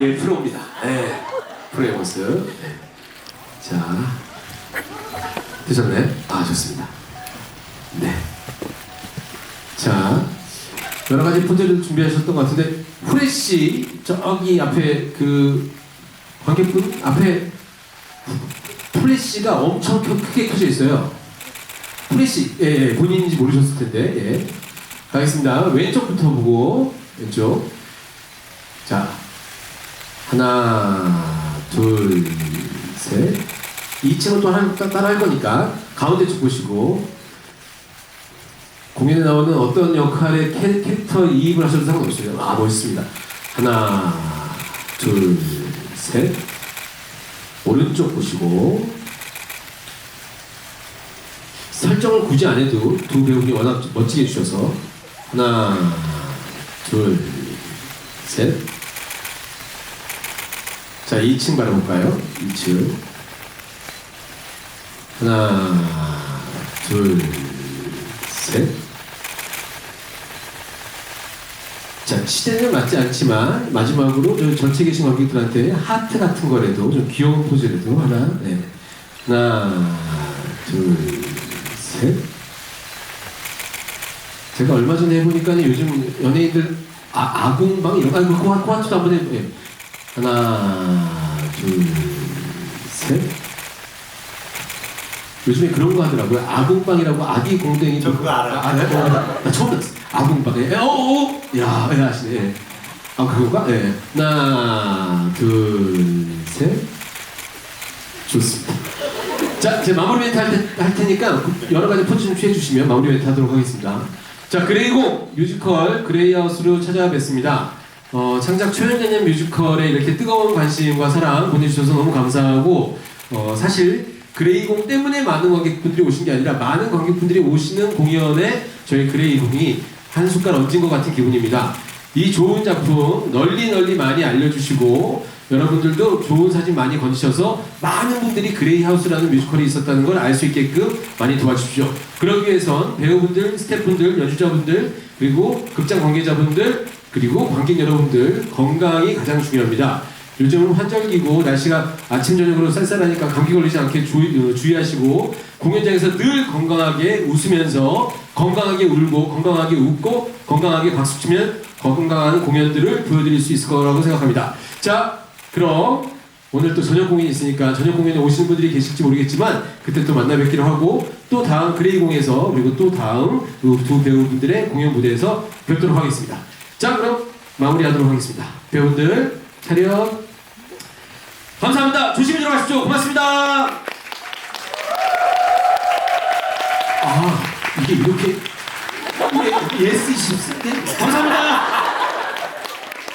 예, 프로입니다. 네, 프로의 모습. 네. 자, 되셨네? 아, 좋습니다. 네. 자, 여러 가지 포즈를 준비하셨던 것 같은데, 후레쉬, 저기 앞에 그 관객분 앞에 플래시가 엄청 켜- 크게 켜져 있어요. 플래시, 예, 예, 본인인지 모르셨을 텐데, 예. 가겠습니다. 왼쪽부터 보고, 왼쪽. 자, 하나, 둘, 셋. 2층은 또 한, 따- 따라 할 거니까 가운데 쪽 보시고 공연에 나오는 어떤 역할의 캐, 캐릭터 이입을 하셔도 상관없어요. 아, 멋있습니다. 하나, 둘, 셋. 오른쪽 보시고 설정을 굳이 안 해도 두 배우분이 워낙 멋지게 해주셔서 하나, 둘, 셋. 자, 2층 바라볼까요? 2층. 하나, 둘, 셋. 자, 시대는 맞지 않지만 마지막으로 저 전체 계신 관객들한테 하트 같은 거라도 좀 귀여운 포즈라도 하나, 네. 하나, 둘, 셋. 제가 얼마 전에 해보니까 요즘 연예인들 아, 아궁방 이런 거, 아니, 코, 코아트도 한번 해보 예. 하나, 둘, 셋. 요즘에 그런 거 하더라고요. 아궁빵이라고 아기 공댕이. 저 그거 알아요. 아, 아, 아, 나 처음 들었어. 아궁빵. 예, 어, 어, 어. 야, 예, 아시네. 예. 아, 그건가? 예. 하나, 둘, 셋. 좋습니다. 자, 제 마무리 멘트 할, 테, 할 테니까 여러 가지 포즈 좀 취해 주시면 마무리 멘트 하도록 하겠습니다. 자, 그레이곡 뮤지컬 그레이하우스로 찾아뵙습니다. 어, 창작 초연개념 뮤지컬에 이렇게 뜨거운 관심과 사랑 보내주셔서 너무 감사하고 어, 사실 그레이공 때문에 많은 관객분들이 오신 게 아니라 많은 관객분들이 오시는 공연에 저희 그레이공이 한 숟갈 얹은 것 같은 기분입니다. 이 좋은 작품 널리 널리 많이 알려주시고 여러분들도 좋은 사진 많이 건지셔서 많은 분들이 그레이하우스라는 뮤지컬이 있었다는 걸 알 수 있게끔 많이 도와주십시오. 그러기 위해선 배우분들, 스태프분들, 연주자분들, 그리고 극장 관계자분들, 그리고 관객 여러분들 건강이 가장 중요합니다. 요즘은 환절기고 날씨가 아침 저녁으로 쌀쌀하니까 감기 걸리지 않게 주의, 어, 주의하시고 공연장에서 늘 건강하게 웃으면서 건강하게 울고 건강하게 웃고 건강하게 박수 치면 건강한 공연들을 보여드릴 수 있을 거라고 생각합니다. 자, 그럼 오늘 또 저녁 공연이 있으니까 저녁 공연에 오시는 분들이 계실지 모르겠지만 그때 또 만나 뵙기로 하고 또 다음 그레이공에서 그리고 또 다음 그두 배우분들의 공연 무대에서 뵙도록 하겠습니다. 자, 그럼 마무리하도록 하겠습니다. 배우들 차렷. 감사합니다. 조심히 들어가십시오. 고맙습니다. 아, 이게 이렇게 예스 24인데 감사합니다.